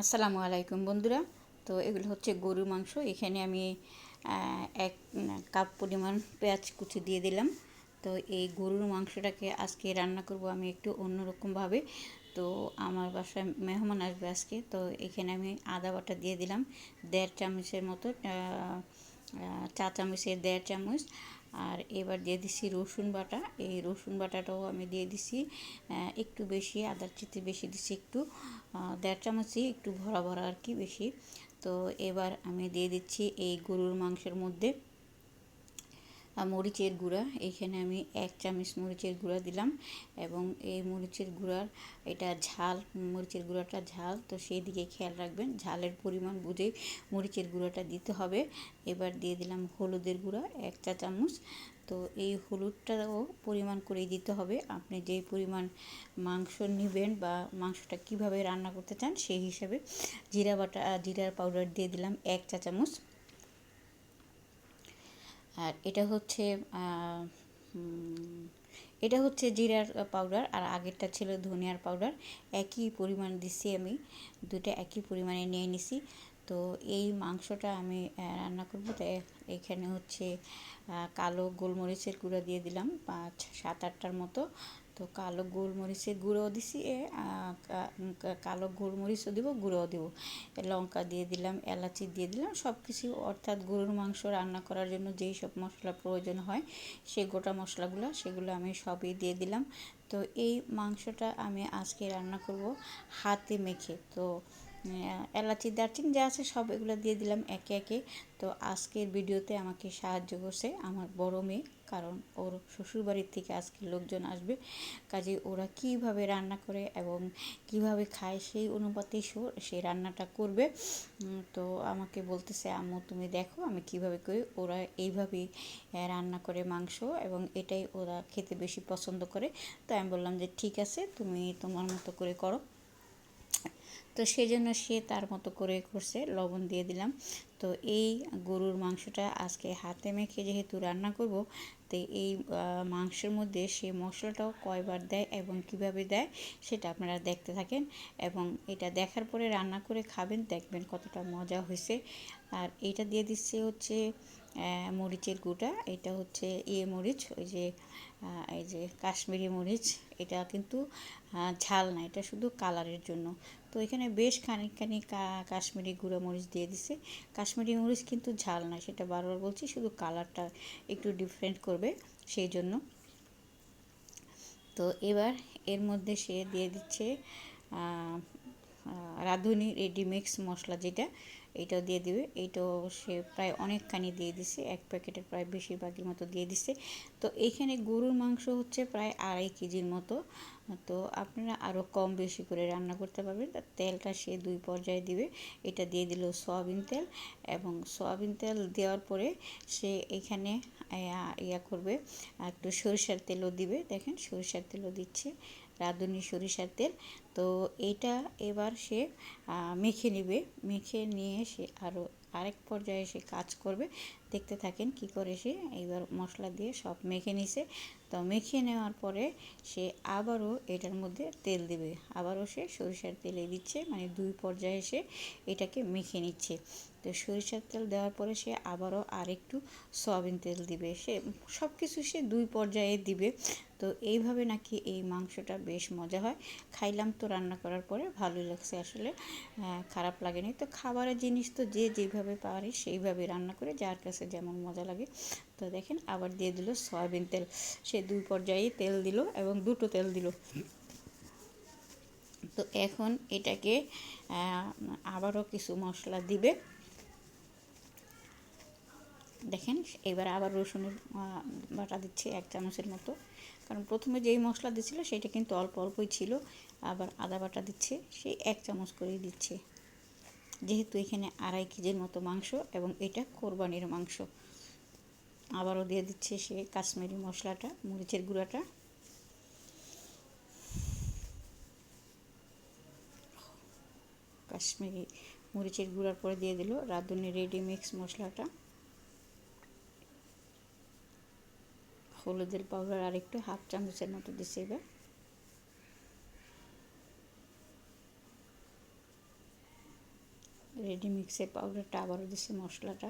আসসালামু আলাইকুম বন্ধুরা। তো এগুলো হচ্ছে গরুর মাংস। এখানে আমি এক কাপ পরিমাণ পেঁয়াজ কুচি দিয়ে দিলাম। তো এই গরুর মাংসটাকে আজকে রান্না করব আমি একটু অন্যরকমভাবে। তো আমার বাসায় মেহমান আসবে আজকে। তো এখানে আমি আদা বাটা দিয়ে দিলাম। দেড় চামচের মতো চা চামচের দেড় চামচ। আর এবার দিয়ে দিছি রসুন বাটা। এই রসুন বাটাটাও আমি দিয়ে দিছি একটু বেশি, আদার চিতে বেশি দিছি একটু দেড় চামচই, একটু ভরা ভরা আর কি বেশি। তো এবার আমি দিয়ে দিচ্ছি এই গরুর মাংসের মধ্যে মরিচের গুঁড়া, এখানে আমি এক চামচ মরিচের গুঁড়া দিলাম এবং এই মরিচের গুঁড়ার এটা ঝাল, মরিচের গুঁড়াটা ঝাল, তো সেই দিকে খেয়াল রাখবেন, ঝালের পরিমাণ বুঝে মরিচের গুঁড়াটা দিতে হবে। এবার দিয়ে দিলাম হলুদের গুঁড়া, এক চা চামচ, তো এই হলুদটাও পরিমাণ করেই দিতে হবে। আপনি যেই পরিমাণ মাংস নেবেন বা মাংসটা কীভাবে রান্না করতে চান সেই হিসাবে জিরা বাটা, জিরার পাউডার দিয়ে দিলাম এক চা চামচ। আর এটা হচ্ছে এটা হচ্ছে জিরার পাউডার আর আগেরটা ছিল ধনিয়ার পাউডার। একই পরিমাণ দিছি আমি দুটো একই পরিমাণে নিয়ে নিছি। তো এই মাংসটা আমি রান্না করব। তাই এখানে হচ্ছে কালো গোলমরিচের গুঁড়া দিয়ে দিলাম, পাঁচ, সাত, আটটার মতো। তো কালো গোলমরিচের গুঁড়ো দিছি কালো গোলমরিচও দিব, গুঁড়োও দিব। লঙ্কা দিয়ে দিলাম, এলাচি দিয়ে দিলাম সব কিছু অর্থাৎ গরুর মাংস রান্না করার জন্য যেই সব মশলা প্রয়োজন হয় সেই গোটা মশলাগুলো, সেগুলো আমি সবই দিয়ে দিলাম। তো এই মাংসটা আমি আজকে রান্না করব হাতে মেখে। তো এলাচি, দারচিনি যা আছে সব এগুলো দিয়ে দিলাম একে একে। তো আজকের ভিডিওতে আমাকে সাহায্য করছে আমার বড় মেয়ে, কারণ ওর শ্বশুরবাড়ির থেকে আজকে লোকজন আসবে। কাজে ওরা কীভাবে রান্না করে এবং কীভাবে খায় সেই অনুপাতেই সেই রান্নাটা করবে। তো আমাকে বলতেছে, আম্মু, তুমি দেখো আমি কীভাবে করি। ওরা এইভাবেই রান্না করে মাংস এবং এটাই ওরা খেতে বেশি পছন্দ করে। তো আমি বললাম যে, ঠিক আছে, তুমি তোমার মতো করে করো। তো সেজন্য সে তার মতো করে করছে, লবণ দিয়ে দিলাম। তো এই গরুর মাংসটা আজকে হাতে মেখে যেহেতু রান্না করব, তো এই মাংসের মধ্যে সে মশলাটাও কয়বার দেয় এবং কীভাবে দেয় সেটা আপনারা দেখতে থাকেন এবং এটা দেখার পরে রান্না করে খাবেন, দেখবেন কতটা মজা হয়েছে। আর এটা দিয়ে দিচ্ছে হচ্ছে মরিচের গুঁটা এটা হচ্ছে ইয়ে মরিচ, ওই যে এই যে কাশ্মীরি মরিচ। এটা কিন্তু ঝাল না, এটা শুধু কালারের জন্য। তো এখানে বেশ খানিকখানি কাশ্মীরি গুঁড়ো মরিচ দিয়ে দিছে। কাশ্মীরি মরিচ কিন্তু ঝাল না সেটা বারবার বলছি, শুধু কালারটা একটু ডিফারেন্ট করবে সেই জন্য। তো এবার এর মধ্যে সে দিয়ে দিচ্ছে রাঁধুনি রেডিমিক্স মশলা যেটা এটাও দিয়ে দিবে। এইটাও সে প্রায় অনেকখানি দিয়ে দিছে। এক প্যাকেটের প্রায় বেশিরভাগের মতো দিয়ে দিছে। তো এইখানে গরুর মাংস হচ্ছে প্রায় আড়াই কেজির মতো। তো আপনারা আরও কম বেশি করে রান্না করতে পারবেন। তা তেলটা সে দুই পর্যায়ে দিবে। এটা দিয়ে দিল সয়াবিন তেল এবং সয়াবিন তেল দেওয়ার পরে সে এখানে ইয়া করবে, একটু সরিষার তেলও দিবে। দেখেন সরিষার তেলও দিচ্ছে। রাঁধুনি সরিষার তেল। তো এইটা এবার সে মেখে নেবে। মেখে নিয়ে সে আরও আরেক পর্যায়ে সে কাজ করবে। দেখতে থাকেন কি করে সে এইবার মশলা দিয়ে সব মেখে নিছে। তো মেখে নেওয়ার পরে সে আবারও এটার মধ্যে তেল দেবে। আবারও সে সরিষার তেলে দিচ্ছে মানে দুই পর্যায়ে সে এটাকে মেখে নিচ্ছে। তো সরিষার তেল দেওয়ার পরে সে আবারও আরেকটু সয়াবিন তেল দিবে। সে সব কিছু সে দুই পর্যায়ে দিবে। তো এইভাবে নাকি এই মাংসটা বেশ মজা হয়। খাইলাম তো রান্না করার পরে ভালোই লাগছে আসলে খারাপ লাগেনি। তো খাবারের জিনিস তো যে যেভাবে পারে সেইভাবে রান্না করে যার কাছে যেমন মজা লাগে। তো দেখেন আবার দিয়ে দিল সয়াবিন তেল। সে দুই পর্যায়ে তেল দিল এবং দুটো তেল দিল। তো এখন এটাকে আবারও কিছু মশলা দিবে। দেখেন, এবার আবার রসুনের বাটা দিচ্ছে এক চামচের মতো। কারণ প্রথমে যেই মশলা দিচ্ছিল সেটা কিন্তু অল্প অল্পই ছিল, আবার আদা বাটা দিচ্ছে, সেই এক চামচ করেই দিচ্ছে। যেহেতু এখানে আড়াই কেজির মতো মাংস এবং এটা কোরবানির মাংস। আবারও দিয়ে দিচ্ছে সে কাশ্মীরি মশলাটা, মরিচের গুঁড়াটা। কাশ্মীরি মরিচের গুঁড়ার পরে দিয়ে দিল রাঁধুনি রেডি মিক্স মশলাটা। হলুদের পাউডার আর একটু হাফ চামচের মতো দিচ্ছে এবার। রেডি মিক্সের পাউডারটা আবারও দিচ্ছে মশলাটা।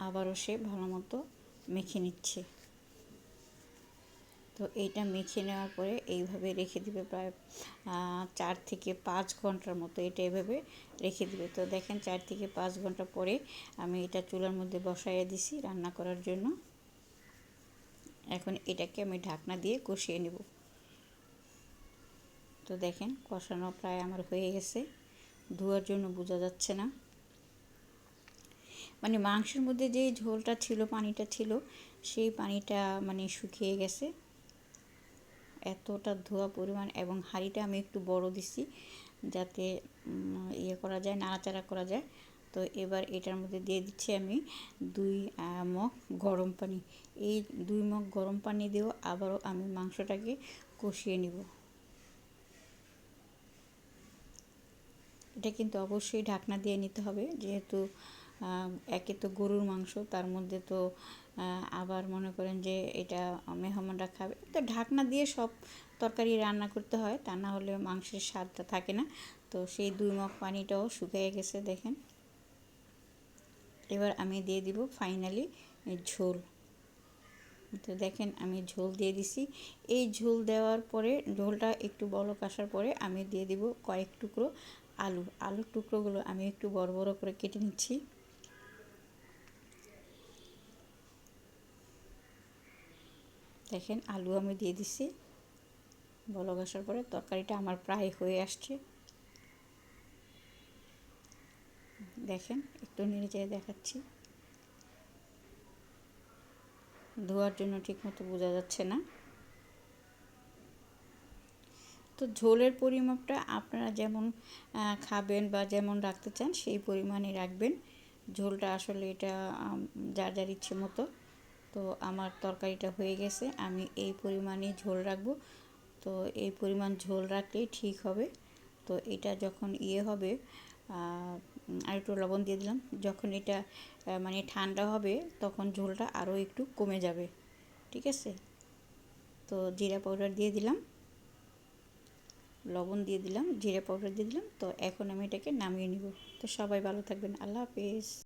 আবারও সে ভালো মতো মেখে নিচ্ছে। তো এইটা মেখে নেওয়ার পরে এইভাবে রেখে দিবে প্রায় চার থেকে পাঁচ ঘণ্টার মতো এটা এভাবে রেখে দিবে। তো দেখেন চার থেকে পাঁচ ঘণ্টা পরে আমি এটা চুলার মধ্যে বসাইয়ে দিছি রান্না করার জন্য। এখন এটাকে আমি ঢাকনা দিয়ে কষিয়ে নেব। তো দেখেন কষানো প্রায় আমার হয়ে গেছে, ধোয়ার জন্য বোঝা যাচ্ছে না। মানে মাংসের মধ্যে যে ঝোলটা ছিল, পানিটা ছিল, সেই পানিটা মানে শুকিয়ে গেছে। এতটা ধোয়া পরিমাণ এবং হাঁড়িটা আমি একটু বড় দিছি যাতে ইয়ে করা যায়, নাড়াচাড়া করা যায়। তো এবার এটার মধ্যে দিয়ে দিচ্ছি আমি দুই মগ গরম পানি। এই দুই মগ গরম পানি দিয়েও আবারও আমি মাংসটাকে কষিয়ে নিব। এটা কিন্তু অবশ্যই ঢাকনা দিয়ে নিতে হবে, যেহেতু একে তো গরুর মাংস, তার মধ্যে তো আবার মনে করেন যে এটা মেহমানরা খাবে। তো ঢাকনা দিয়ে সব তরকারি রান্না করতে হয়, তা না হলে মাংসের স্বাদটা থাকে না। তো সেই দুই মগ পানিটাও শুকিয়ে গেছে, দেখেন। এবার আমি দিয়ে দিব ফাইনালি ঝোল। তো দেখেন আমি ঝোল দিয়ে দিছি। এই ঝোল দেওয়ার পরে, ঝোলটা একটু বলক আসার পরে আমি দিয়ে দিব কয়েক টুকরো আলু। আলুর টুকরোগুলো আমি একটু বড় বড় করে কেটে নিচ্ছি। দেখেন, আলু আমি দিয়ে দিছি। বলক আসার পরে তরকারিটা আমার প্রায় হয়ে আসছে। দেখেন, একটু নেড়ে চেড়ে দেখাচ্ছি। ধোয়ার জন্য ঠিকমতো বোঝা যাচ্ছে না। তো ঝোলের পরিমাপটা আপনারা যেমন খাবেন বা যেমন রাখতে চান, সেই পরিমাণে রাখবেন। ঝোলটা আসলে এটা যার যার ইচ্ছে মতো। তো আমার তরকারিটা হয়ে গেছে। আমি এই পরিমাণে ঝোল রাখব। তো এই পরিমাণ ঝোল রাখলেই ঠিক হবে। তো এটা যখন ইয়ে হবে আর একটু লবণ দিয়ে দিলাম। যখন এটা মানে ঠান্ডা হবে, তখন ঝোলটা আরও একটু কমে যাবে। ঠিক আছে? তো জিরা পাউডার দিয়ে দিলাম। লবণ দিয়ে দিলাম, জিরা পাউডার দিয়ে দিলাম। তো এখন আমি এটাকে নামিয়ে নিব। তো সবাই ভালো থাকবেন। আল্লাহ হাফিজ।